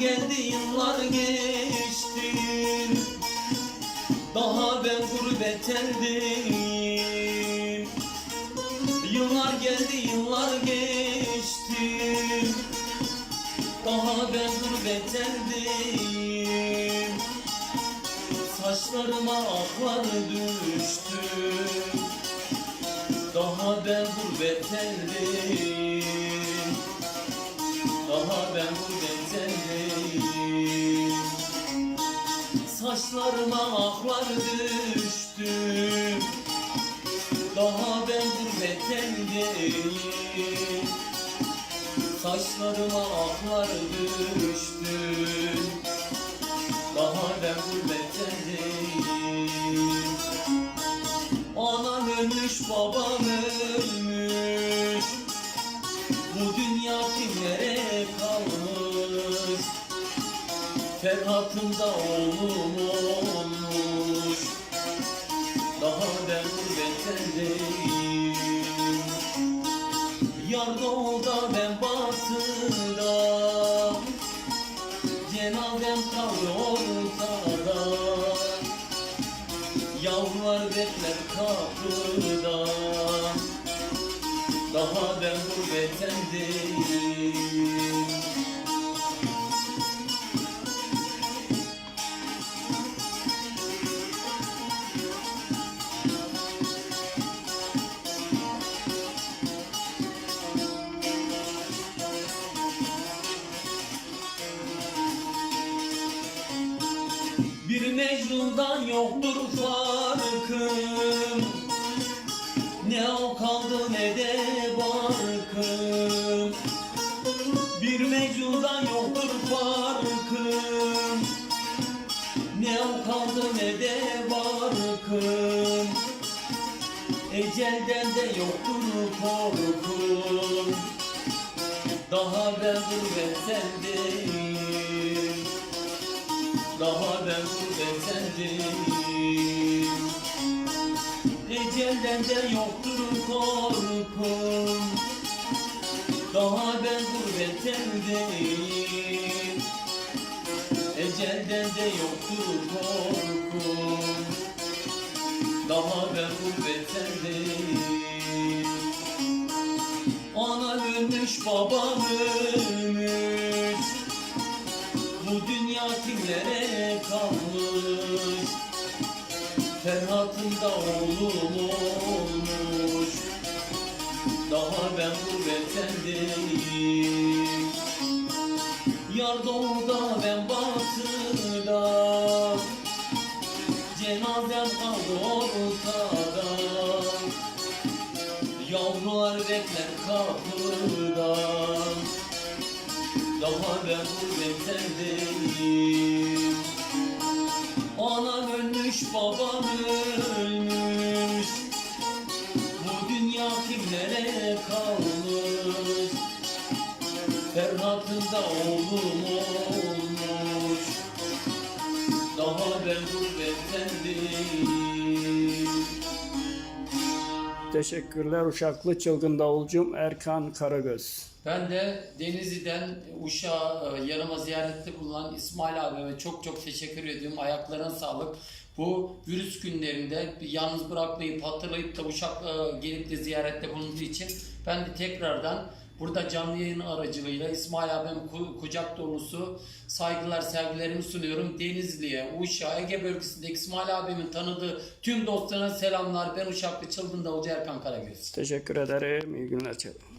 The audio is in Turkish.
Geldi yıllar geçti. Daha ben gurbettendeyim Yıllar geldi yıllar geçti. Daha ben gurbettendeyim Saçlarıma aklar düştü. Daha ben gurbettendeyim Daha ben gurbettendeyim Saçlarıma aklar düştü. Daha ben gurbettendeyim Saçlarıma aklar düştü. Daha ben gurbettendeyim Anam ölmüş babam ölmüş Ferhat'ım da oğlum olmuş. Daha ben gurbettendeyim Yar doğuda ben batıda. Cenazem kalıyor ortada. Yavrular bekler kapıda. Daha ben gurbettendeyim Mecnun'dan yoktur farkım. Ne o kaldı ne de barkım. Bir Mecnun'dan yoktur farkım. Ne o kaldı ne de barkım. Ecelden de yoktur korkum. Daha ben gurbettendeyim daha ben gurbettendeyim Ecelden de yoktur korkum. Daha ben gurbettendeyim Ecelden de yoktur korkum. Daha ben gurbettendeyim Anam ölmüş babam ölmüş bu dünya kimlere kalmış? Ferhat'ın da oğlum olmuş. Daha ben gurbettendeyim Yar doğuda ben batıda. Cenazem kaldı ortada. Yavrular bekler kapıda daha ben gurbettendeyim Anam ölmüş babam ölmüş. Bu dünya kimlere kalmış? Ferhat'ın da oğlum olmuş Teşekkürler Uşaklı Çılgın Davulcum Erkan Karagöz. Ben de Denizli'den Uşak'a e, yanıma ziyarette bulunan İsmail abime çok çok teşekkür ediyorum. Ayaklarına sağlık. Bu virüs günlerinde yalnız bırakmayıp hatırlayıp da Uşak e, gelip de ziyarette bulunduğu için ben de tekrardan burada canlı yayın aracılığıyla İsmail abim ku- kucak dolusu saygılar sevgilerimi sunuyorum. Denizli'ye, Uşak'a, Ege bölgesindeki İsmail abimin tanıdığı tüm dostlarına selamlar. Ben Uşaklı Çılgın Davulcu Erkan Karagöz. Teşekkür ederim. İyi günler. Çetin.